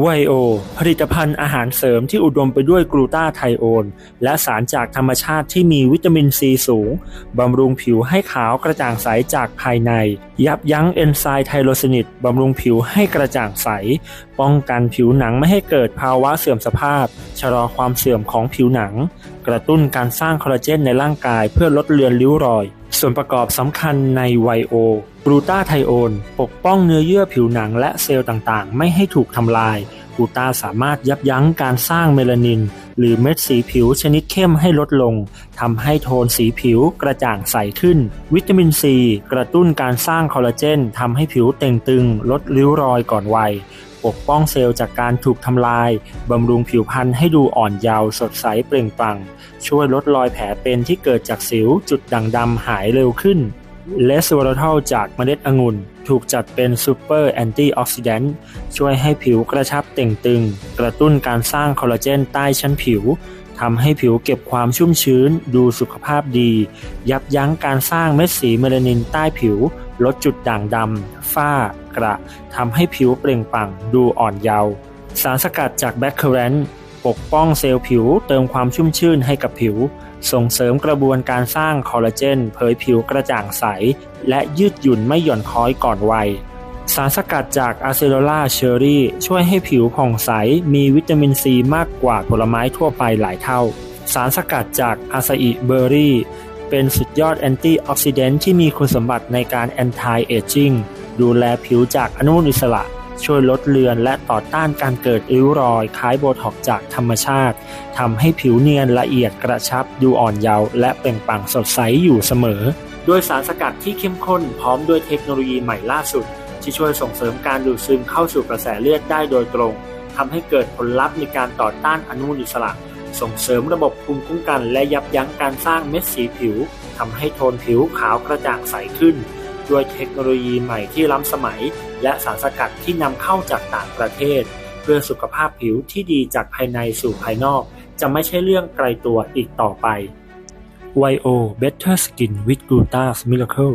ไวโอ ผลิตภัณฑ์อาหารเสริมที่อุดมไปด้วยกลูตาไทโอน และสารจากธรรมชาติที่มีวิตามินซีสูง บำรุงผิวให้ขาวกระจ่างใสจากภายใน ยับยั้งเอนไซม์ไทโรซินิดบำรุงผิวให้กระจ่างใส ป้องกันผิวหนังไม่ให้เกิดภาวะเสื่อมสภาพ ชะลอความเสื่อมของผิวหนัง กระตุ้นการสร้างคอลลาเจนในร่างกายเพื่อลดเลือนริ้วรอย ส่วนประกอบสำคัญในไวโอกลูตาไทโอน ปกป้องเนื้อเยื่อผิวหนังและเซลล์ต่างๆ ไม่ให้ถูกทำลายกลูตาสามารถยับยั้งการสร้างเมลานิน หรือเม็ดสีผิวชนิดเข้มให้ลดลงทำให้โทนสีผิวกระจ่างใสขึ้น วิตามินซีกระตุ้นการสร้างคอลลาเจนทำให้ผิวเต่งตึง ลดริ้วรอยก่อนวัย ปกป้องเซลล์จากการถูกทำลาย บำรุงผิวพรรณให้ดูอ่อนเยาว์สดใสเปล่งปลั่ง ช่วยลดรอยแผลเป็นที่เกิดจากสิวจุดด่างดำหายเร็วขึ้นเลสวอร์ทัลจากเมล็ดองุ่น ถูกจัดเป็นซูเปอร์แอนตี้ออกซิแดนต์ช่วยให้ผิวกระชับเต่งตึง กระตุ้นการสร้างคอลลาเจนใต้ชั้นผิวทำให้ผิวเก็บความชุ่มชื้น ดูสุขภาพดี ยับยั้งการสร้างเม็ดสีเมลานินใต้ผิว ลดจุดด่างดำ ฝ้ากระทำให้ผิวเปล่งปลั่งดูอ่อนเยาว์ สารสกัดจากแบคเคอเรนปกป้องเซลล์ผิวเติมความชุ่มชื่นให้กับผิว ส่งเสริมกระบวนการสร้างคอลลาเจน เผยผิวกระจ่างใส และยืดหยุ่นไม่หย่อนคล้อยก่อนวัย สารสกัดจากอะเซโ l ล่าเชอรี่ ช่วยให้ผิวผ่องใส มีวิตามินซีมากกว่าผลไม้ทั่วไปหลายเท่า สารสกัดจากอาซาอิเบอร์รี่ เป็นสุดยอดแอนตี้ออกซิเดนต์ที่มีคุณสมบัติในการแอนตี้เอจิ้ง ดูแลผิวจากอนุมูลอิสระ ช่วยลดเลือนและต่อต้านการเกิดริ้วรอย คล้ายโบท็อกจากธรรมชาติทำให้ผิวเนียนละเอียดกระชับ ดูอ่อนเยาว์และเปล่งปลั่งสดใสอยู่เสมอ ด้วยสารสกัดที่เข้มข้นพร้อมด้วยเทคโนโลยีใหม่ล่าสุด ที่ช่วยส่งเสริมการดูดซึมเข้าสู่กระแสเลือดได้โดยตรงทำให้เกิดผลลัพธ์ในการต่อต้านอนุมูลอิสระส่งเสริมระบบภูมิคุ้มกันและยับยั้งการสร้างเม็ดสีผิวทำให้โทนผิวขาวกระจ่างใสขึ้น ด้วยเทคโนโลยีใหม่ที่ล้ำสมัย และสารสกัดที่นำเข้าจากต่างประเทศ เพื่อสุขภาพผิวที่ดีจากภายในสู่ภายนอก จะไม่ใช่เรื่องไกลตัวอีกต่อไป YO Better Skin with Glutas Miracle